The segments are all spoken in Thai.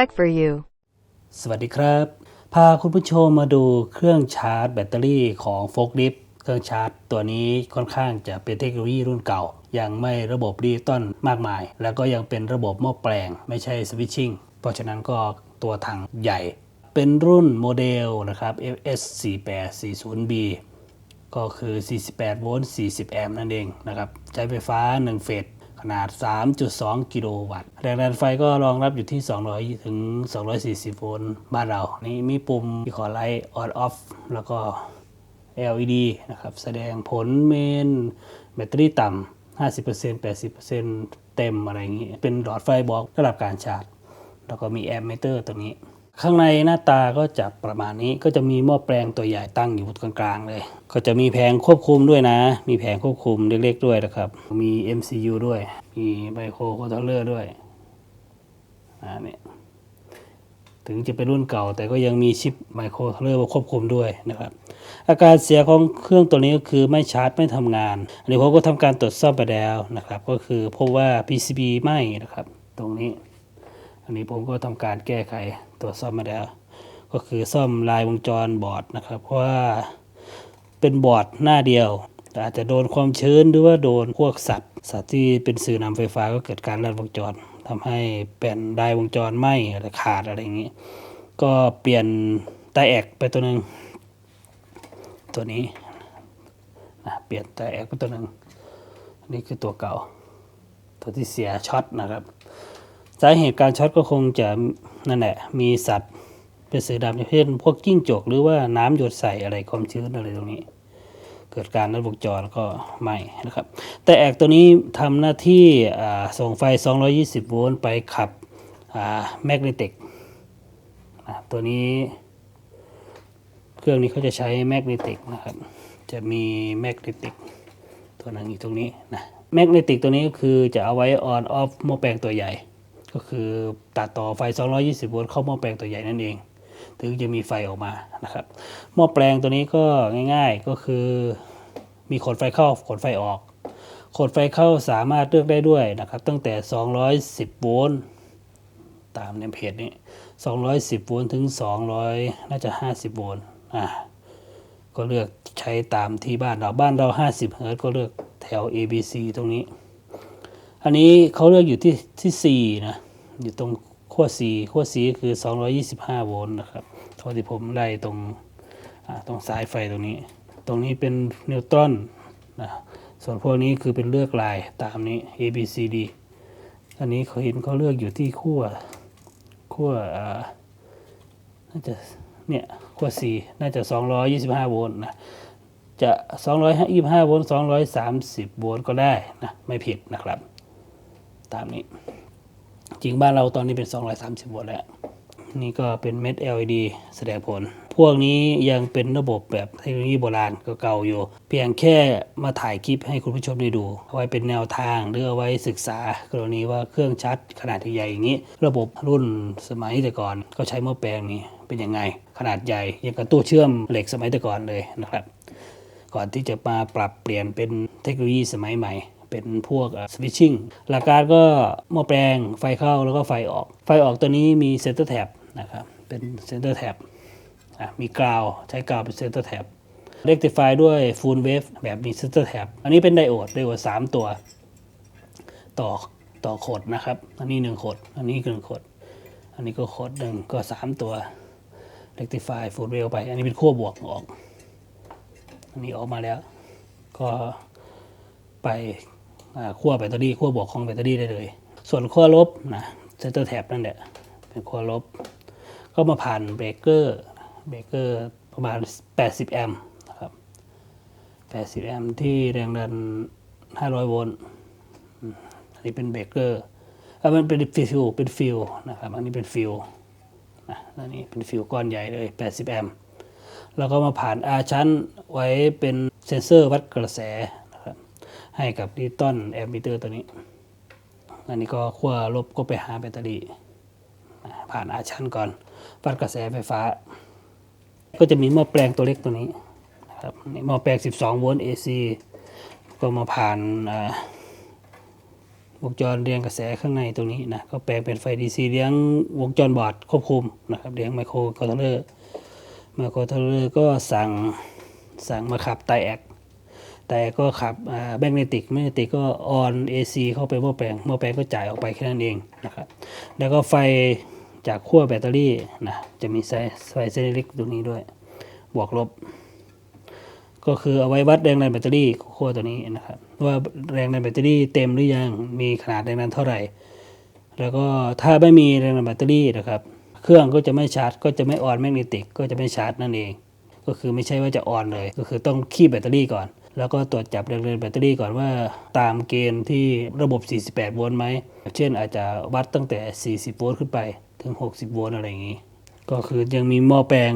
tech for you. สวัสดีครับ พาคุณผู้ชมมาดูเครื่องชาร์จแบตเตอรี่ของโฟกลิฟเครื่องชาร์จตัวนี้ค่อนข้างจะเป็นเทคโนโลยีรุ่นเก่า ยังไม่ระบบดิจิตอลมากมาย แล้วก็ยังเป็นระบบหม้อแปลง ไม่ใช่สวิตชิ่ง เพราะฉะนั้นก็ตัวถังใหญ่ เป็นรุ่นโมเดลนะครับ FS4840B ก็คือ 48 โวลต์ 40 แอมป์นั่นเองนะครับ ใช้ไฟฟ้า 1 เฟส ขนาด 3.2 กิโลวัตต์ แรงดันไฟก็รองรับอยู่ที่ 200 ถึง 240 โวลต์บ้านเรา นี่มีปุ่มที่ขอไลท์ on off แล้วก็ LED นะครับ แสดงผลเมน แบตเตอรี่ต่ำ 50% 80%เต็มอะไรอย่างนี้ เป็นหลอดไฟบอกระดับการชาร์จ แล้วก็มีแอมเมเตอร์ตัวนี้ ข้างในหน้าตาก็จะประมาณนี้ก็จะมีหม้อแปลงตัวใหญ่ตั้งอยู่ตรงกลางๆเลย ก็จะมีแผงควบคุมด้วยนะ มีแผงควบคุมเล็กๆด้วยนะครับ มี MCU ด้วย มีไมโครคอนโทรลเลอร์ด้วยอ่าเนี่ยถึงจะเป็นรุ่นเก่า แต่ก็ยังมีชิปไมโครคอนโทรลเลอร์มาควบคุมด้วยนะครับ อาการเสียของเครื่องตัวนี้ก็คือไม่ชาร์จไม่ทำงาน อันนี้ผมก็ทำการตรวจสอบไปแล้วนะครับ ก็คือพบว่า PCB ไหม้นะครับ ตรงนี้ อันนี้ผมก็ทำการแก้ไข ตรวซ่อมมาแล้ว ก็คือซ่อมลายวงจรบอร์ดนะครับ เพราะว่าเป็นบอร์ดหน้าเดียว อาจจะโดนความชื้นหรือว่าโดนพวกสัตว์ สัตว์ที่เป็นสื่อนำไฟฟ้าก็เกิดการลัดวงจรทำให้แผ่นไดวงจรไหมหรือขาดอะไรอย่างนี้ ก็เปลี่ยนไดแอกไปตัวหนึ่งตัวนี้นะเปลี่ยนไดแอกไปตัวหนึ่งนี่คือตัวเก่า ตัวที่เสียช็อตนะครับ สาเหตุการช็อตก็คงจะนั่นแหละมีสัตว์เป็นสื่อดำเช่นพวกจิ้งจกหรือว่าน้ำหยดใส่อะไรความชื้นอะไรตรงนี้ เกิดการรัดวงจรก็ไหม่นะครับ แต่แอกตัวนี้ทำหน้าที่ส่งไฟ 220 โวลต์ไปขับแมกเนติกตัวนี้เครื่องนี้เขาจะใช้แมกเนติกนะครับ จะมีแมกเนติกตัวหนึงอยู่ตรงนี้นะแมกเนติกตัวนี้ก็คือจะเอาไว้ออนออฟหม้อแปลงตัวใหญ่ ก็คือตัดต่อไฟ 220 โวลต์เข้าหม้อแปลงตัวใหญ่นั่นเอง ถึงจะมีไฟออกมานะครับ หม้อแปลงตัวนี้ก็ง่ายๆ ก็คือมีขนไฟเข้าขนไฟออกขนไฟเข้าสามารถเลือกได้ด้วยนะครับ ตั้งแต่ 210 โวลต์ตามในเพจนี้ 210 โวลต์ถึง 200 น่าจะ 50 โวลต์อ่าก็เลือกใช้ตามที่บ้านเราบ้านเรา 50 เฮิรต์ก็เลือกแถว ABC ตรงนี้ อันนี้เขาเลือกอยู่ที่ที่4นะอยู่ตรงขั้ว C ขั้ว C ก็คือ 225 โวลต์นะครับเท่าที่ผมได้ตรงตรงสายไฟตรงนี้ ตรงนี้เป็นนิวตรอนนะส่วนพวกนี้คือเป็นเลือกลายตามนี้ A B C D อันนี้เขาเห็นเขาเลือกอยู่ที่ขั้วขั้วน่าจะเนี่ยขั้ว C น่าจะ 225 โวลต์นะจะ 225 โวลต์ 230 โวลต์ก็ได้นะ ไม่ผิดนะครับ ตามนี้ จริงบ้านเราตอนนี้เป็น 230โวลต์แล้ว นี่ก็เป็นเม็ด LED แสดงผล พวกนี้ยังเป็นระบบแบบเทคโนโลยีโบราณเก่าๆอยู่ เพียงแค่มาถ่ายคลิปให้คุณผู้ชมได้ดู เอาไว้เป็นแนวทางหรือเอาไว้ศึกษากรณีว่าเครื่องชาร์จขนาดใหญ่อย่างนี้ ระบบรุ่นสมัยแต่ก่อนก็ใช้หม้อแปลงนี้เป็นยังไง ขนาดใหญ่ยังกับตู้เชื่อมเหล็กสมัยแต่ก่อนเลยนะครับก่อนที่จะมาปรับเปลี่ยนเป็นเทคโนโลยีสมัยใหม่ เป็นพวกสวิตชิ่งหลักการก็หม้อแปลงไฟเข้าแล้วก็ไฟออก ไฟออกตัวนี้มีเซนเตอร์แท็บนะครับเป็นเซนเตอร์แท็บมีกราวใช้กราวเป็นเซนเตอร์แท็บเรกติฟายด้วยฟูลเวฟแบบมีเซนเตอร์แท็บอันนี้เป็นไดโอดไดโอดสามตัว ต่อต่อโคดนะครับ อันนี้หนึ่งโคดอันนี้หนึ่งโคดอันนี้ก็โคดหนึ่งก็สามตัวเรกติฟายฟูลเวฟไป อันนี้เป็นขั้วบวกออก อันนี้ออกมาแล้ว ก็ไป ขั้วแบตเตอรี่ขั้วบวกของแบตเตอรี่ได้เลย ส่วนขั้วลบนะเซนเตอร์แท็บนั่นแหละเป็นขั้วลบ ก็มาผ่านเบรกเกอร์เบรกเกอร์ประมาณ 80 แอมป์นะครับ80 แอมป์ที่แรงดัน 500 โวลต์อันนี้เป็นเบรกเกอร์อะมันเป็นฟิวเป็นฟิวนะครับอันนี้เป็นฟิวนะอันนี้เป็นฟิวก้อนใหญ่เลย 80 แอมป์แล้วก็มาผ่านอาชั้นไว้เป็นเซนเซอร์วัดกระแส ให้กับดิจิตอลแอมมิเตอร์ตัวนี้ อันนี้ก็ขั้วลบก็ไปหาแบตเตอรี่ผ่านอาชันก่อนวัดกระแสไฟฟ้า ก็จะมีหม้อแปลงตัวเล็กตัวนี้นะครับหม้อแปลง 12 โวลต์ AC ก็มาผ่านวงจรเรียงกระแสข้างในตรงนี้นะก็แปลงเป็นไฟ DC เลี้ยงวงจรบอร์ดควบคุมนะครับเลี้ยงไมโครคอนโทรลเลอร์ไมโครคอนโทรลเลอร์ก็สั่งสั่งมาขับไตแอก แต่ก็ขับแบงเนติกแมกเนติกก็ออน AC เข้าไปหม้อแปลงหม้อแปลงก็จ่ายออกไปแค่นั้นเองนะครับแล้วก็ไฟจากขั้วแบตเตอรี่นะจะมีไฟไฟเส้นเล็กตรงนี้ด้วย บวกลบ ก็คือเอาไว้วัดแรงดันแบตเตอรี่ขั้วตัวนี้นะครับว่าแรงดันแบตเตอรี่เต็มหรือยังมีขนาดแรงดันเท่าไหร่ แล้วก็ถ้าไม่มีแรงดันแบตเตอรี่นะครับเครื่องก็จะไม่ชาร์จ ก็จะไม่ออนแมกเนติกก็จะไม่ชาร์จนั่นเอง ก็คือไม่ใช่ว่าจะออนเลย ก็คือต้องคีบแบตเตอรี่ก่อน แล้วก็ตรวจจับแรงดันแบตเตอรี่ก่อนว่า ตามเกณฑ์ที่ระบบ 48 โวลต์ไหม เช่นอาจจะวัดตั้งแต่ 40 โวลต์ขึ้นไปถึง 60 โวลต์อะไรอย่างนี้ ก็คือยังมีหม้อแปลง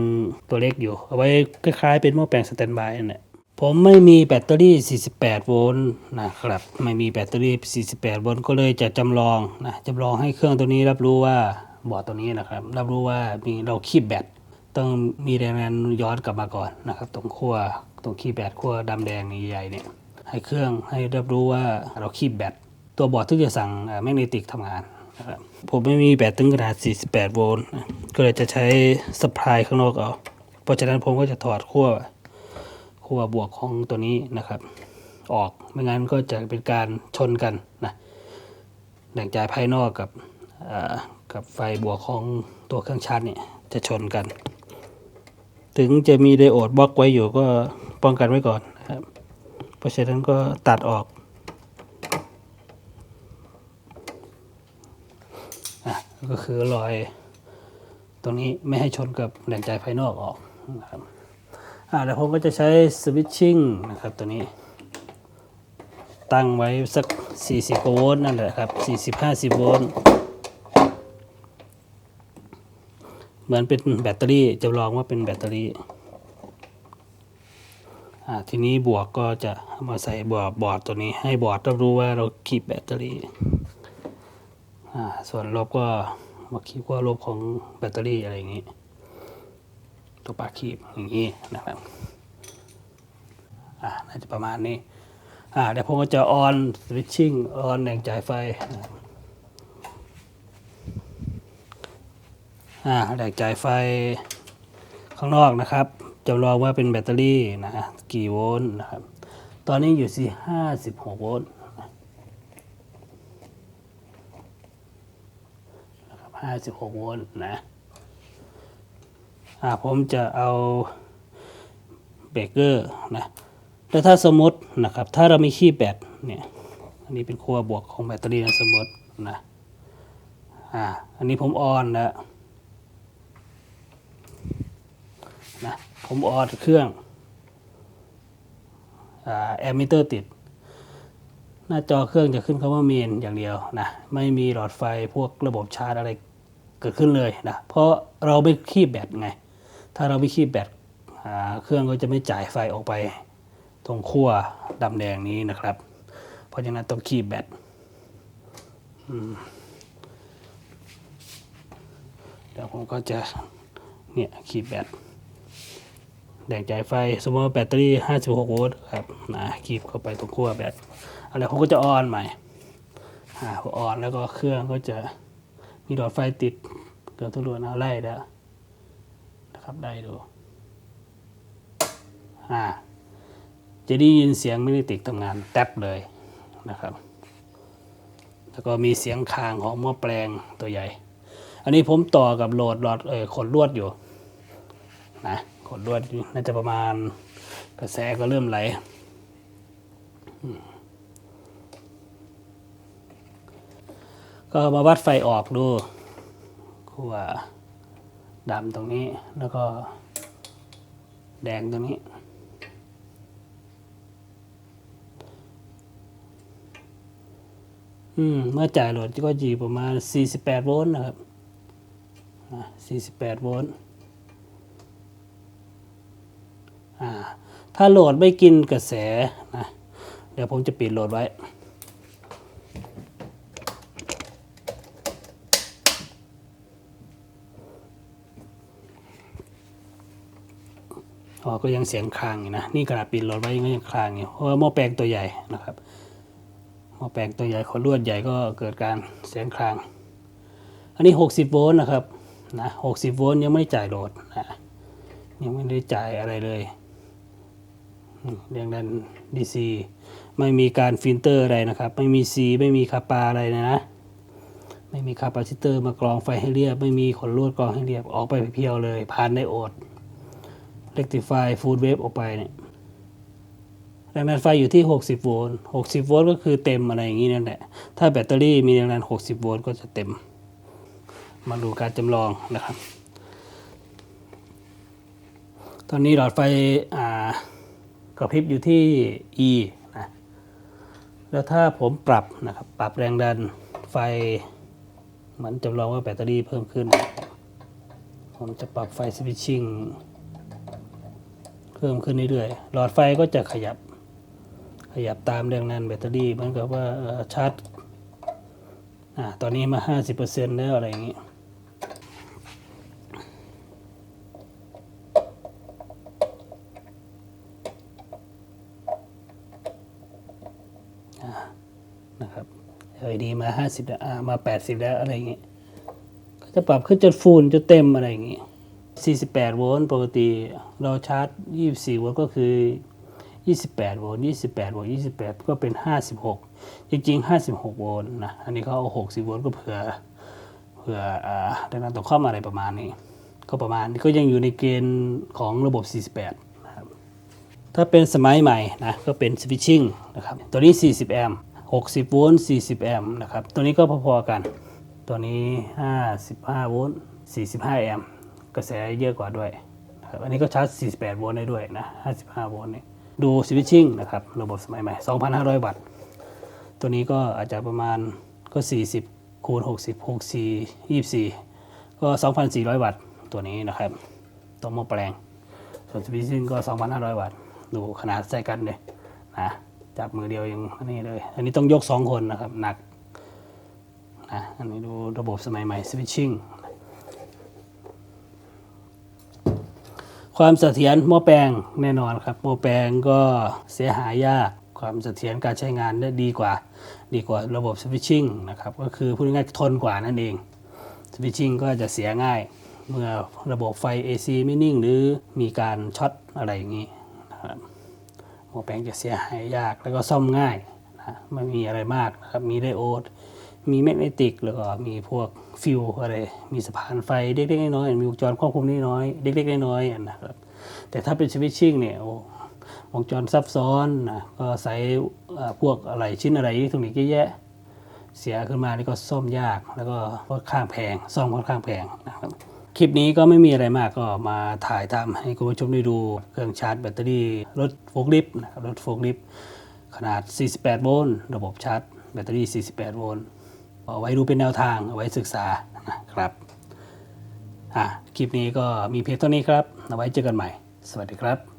ตัวเล็กอยู่ เอาไว้คล้ายๆเป็นหม้อแปลงสแตนบายนั่นแหละผมไม่มีแบตเตอรี่ 48 โวลต์นะครับ ไม่มีแบตเตอรี่ 48 โวลต์ก็เลยจะจำลองนะจำลองให้เครื่องตัวนี้รับรู้ว่าบอร์ดตัวนี้นะครับ รับรู้ว่ามีเราคีบแบตต้องมีแรงดันย้อนกลับมาก่อนนะครับ ตรงขั้ว ตรงคีบแบตขั้วดำแดงใหญ่ๆเนี่ยให้เครื่องให้รับรู้ว่าเราคีบแบตตัวบอร์ดที่จะสั่งแมกเนติกทำงานนะครับผมไม่มีแบตถึงขนาด 48 โวลต์ก็เลยจะใช้สปายข้างนอกเอาเพราะฉะนั้นผมก็จะถอดขั้วขั้วบวกของตัวนี้นะครับ ออกไม่งั้นก็จะเป็นการชนกันนะแหล่งจ่ายภายนอกกับกับไฟบวกของตัวเครื่องชาร์จเนี่ยจะชนกัน ถึงจะมีไดโอดบล็อกไว้อยู่ก็ ป้องกันไว้ก่อนนะครับ เพราะฉะนั้นก็ตัดออกอะก็คือรอยตรงนี้ไม่ให้ชนกับแหล่งจ่ายภายนอกออกนะครับอ่าแล้วผมก็จะใช้สวิตชิ่งนะครับตัวนี้ ตั้งไว้สัก 40โวลต์นั่นแหละครับ 40-50 โวลต์เหมือนเป็นแบตเตอรี่จำลองว่าเป็นแบตเตอรี่ ทีนี้บวกก็จะมาใส่บอร์ดบอร์ดตัวนี้ ให้บอร์ดรับรู้ว่าเราคีบแบตเตอรี่ส่วนลบก็มาคีบว่าลบของแบตเตอรี่อะไรอย่างนี้ ตัวปากคีบอย่างนี้นะครับอ่าน่าจะประมาณนี้อ่าเดี๋ยวผมก็จะออนสวิตชิ่งออนแหล่งจ่ายไฟอ่าแหล่งจ่ายไฟข้างนอกนะครับ จำลองว่าเป็นแบตเตอรี่นะกี่โวลต์นะครับ ตอนนี้อยู่ที่ห้าสิบหกโวลต์นะครับห้าสิบหกโวลต์นะอ่าผมจะเอาเบรกเกอร์นะแล้วถ้าสมมตินะครับ ถ้าเรามีขี้แบตเนี่ยอันนี้เป็นขั้วบวกของแบตเตอรี่นะสมมตินะอ่าอันนี้ผมออนแล้ว นะผมออนเครื่องแอมมิเตอร์ติด หน้าจอเครื่องจะขึ้นคำว่าเมนอย่างเดียวนะไม่มีหลอดไฟพวกระบบชาร์จอะไรเกิดขึ้นเลยนะเพราะเราไม่คีบแบตไง ถ้าเราไม่คีบแบตเครื่องก็จะไม่จ่ายไฟออกไปตรงขั้วดำแดงนี้นะครับ เพราะฉะนั้นต้องคีบแบตเดี๋ยวผมก็จะเนี่ยคีบแบต แดงจ่ายไฟ สมมติว่าแบตเตอรี่ 56 โวลต์ครับนะคีบเข้าไปตรงขั้วแบตอะไรผมก็จะออนใหม่อ่าพอออนแล้วก็เครื่องก็จะมีหลอดไฟติดเกือบทุกดวงเอาไล่แล้วนะครับได้ดูอ่าจะได้ยินเสียงแมกเนติกทำงานแทบเลยนะครับ แล้วก็มีเสียงคางของหม้อแปลงตัวใหญ่ อันนี้ผมต่อกับโหลดหลอดเออขดลวดอยู่นะ ขดลวดอยู่น่าจะประมาณกระแสก็เริ่มไหลก็มาวัดไฟออกดูขั้วดำตรงนี้แล้วก็แดงตรงนี้ อืม เมื่อจ่ายโหลดก็อยู่ประมาณ 48 โวลต์นะครับอ่า48 โวลต์ อ่า ถ้าโหลดไม่กินกระแสนะเดี๋ยวผมจะปิดโหลดไว้ อ๋อ ก็ยังเสียงคลางอยู่นะ นี่ขนาดปิดโหลดไว้ก็ยังคลางอยู่ เพราะว่าหม้อแปลงตัวใหญ่นะครับหม้อแปลงตัวใหญ่ขอลวดใหญ่ก็เกิดการเสียงคราง อันนี้ 60 โวลต์นะครับ นะ 60 โวลต์ยังไม่จ่ายโหลดนะ ยังไม่ได้จ่ายอะไรเลย อืมเรื่องนั้น DC ไม่มีการฟิลเตอร์อะไรนะครับ ไม่มี C ไม่มีคาปาอะไรนะ ไม่มีคาปาซิเตอร์มากรองไฟให้เรียบ ไม่มีขนลวดกรองให้เรียบ ออกไปเพียวเลย ผ่านไดโอดเ e กติฟายฟูดเวฟออกไปเนี่ยแรงดันไฟอยู่ที่ 60 โวลต์ 60 โวลต์ก็คือเต็มอะไรอย่างนี้นั่นแหละ ถ้าแบตเตอรี่มีแรงดัน 60 โวลต์ก็จะเต็ม มาดูการจำลองนะครับ ตอนนี้หลอดไฟอ่า กระพริบอยู่ที่ E นะแล้วถ้าผมปรับนะครับปรับแรงดันไฟเหมือนจำลองว่าแบตเตอรี่เพิ่มขึ้น ผมจะปรับไฟสวิตชิ่งเพิ่มขึ้นเรื่อยๆหลอดไฟก็จะขยับ ขยับตามแรงดันแบตเตอรี่เหมือนกับว่าชาร์จอ่าตอนนี้มา 50%แล้วอะไรอย่างนี้ครับ LED มา50แล้วอ่ามา80แล้วอะไรอย่างงี้ยก็จะปรับขึ้นจนฟูลจนเต็มอะไรอย่างงี้48โวลต์ปกติเราชาร์จ24โวลต์ก็คือ28โวลต์28โวลต์28ก็เป็น56จริงๆ56โวลต์นะอันนี้เขาเอา60โวลต์ก็เผื่อเผื่ออ่าดังนั้นตกข้อมอะไรประมาณนี้ ก็ประมาณก็ยังอยู่ในเกณฑ์ของระบบ 48นะครับถ้าเป็นสมัยใหม่นะก็เป็นสวิตชิ่งนะครับตัวนี้ 40 แอมป์ 60 โวลต์ 40 แอมป์นะครับ ตัวนี้ก็พอๆกัน ตัวนี้ 55 โวลต์ 45 แอมป์ กระแสเยอะกว่าด้วยนะครับ อันนี้ก็ชาร์จ 48 โวลต์ได้ด้วยนะ 55 โวลต์นี่ ดูสวิตชิ่งนะครับ ระบบสมัยใหม่ 2,500 วัตต์ ตัวนี้ก็อาจจะประมาณก็ 40 คูณ 60 64 24 ก็ 2,400 วัตต์ ตัวนี้นะครับตัวหม้อแปลง ส่วนสวิตชิ่งก็ 2,500 วัตต์ ดูขนาดใส่กันเลยนะ จับมือเดียวยังอันนี้เลย อันนี้ต้องยก2คนนะครับ หนักนะอันนี้ดูระบบสมัยใหม่สวิตชิ่งความเสถียรหม้อแปลงแน่นอนครับหม้อแปลงก็เสียหายยากความเสถียรการใช้งานได้ดีกว่า ดีกว่าระบบสวิตชิ่งนะครับก็คือพูดง่ายทนกว่านั่นเองสวิตชิ่งก็จะเสียง่าย เมื่อระบบไฟ AC ไม่นิ่งหรือมีการช็อตอะไรอย่างนี้นะครับ หม้อแปลงจะเสียหายยากแล้วก็ซ่อมง่ายนะไม่มีอะไรมากนะครับมีไดโอด มีแมกเนติกแล้วก็มีพวกฟิวอะไรมีสะพานไฟเล็กๆน้อยๆมีวงจรควบคุมน้อยๆเล็กๆน้อยๆนะครับแต่ถ้าเป็นสวิตชิ่งเนี่ยโอ้วงจรซับซ้อนนะก็ใส่พวกอะไรชิ้นอะไรอิเล็กทรอนิกส์เยอะแยะเสียขึ้นมานี่ก็ซ่อมยาก แล้วก็ค่อนข้างแพงซ่อมค่อนข้างแพงนะครับ คลิปนี้ก็ไม่มีอะไรมากก็มาถ่ายทำให้คุณผู้ชมได้ดูเครื่องชาร์จแบตเตอรี่รถโฟล์คลิฟต์นะครับรถโฟล์คลิฟต์ขนาด 48 โวลต์ระบบชาร์จแบตเตอรี่ 48 โวลต์เอาไว้ดูเป็นแนวทางเอาไว้ศึกษานะครับอะคลิปนี้ก็มีเพียงเท่านี้ครับเอาไว้เจอกันใหม่ สวัสดีครับ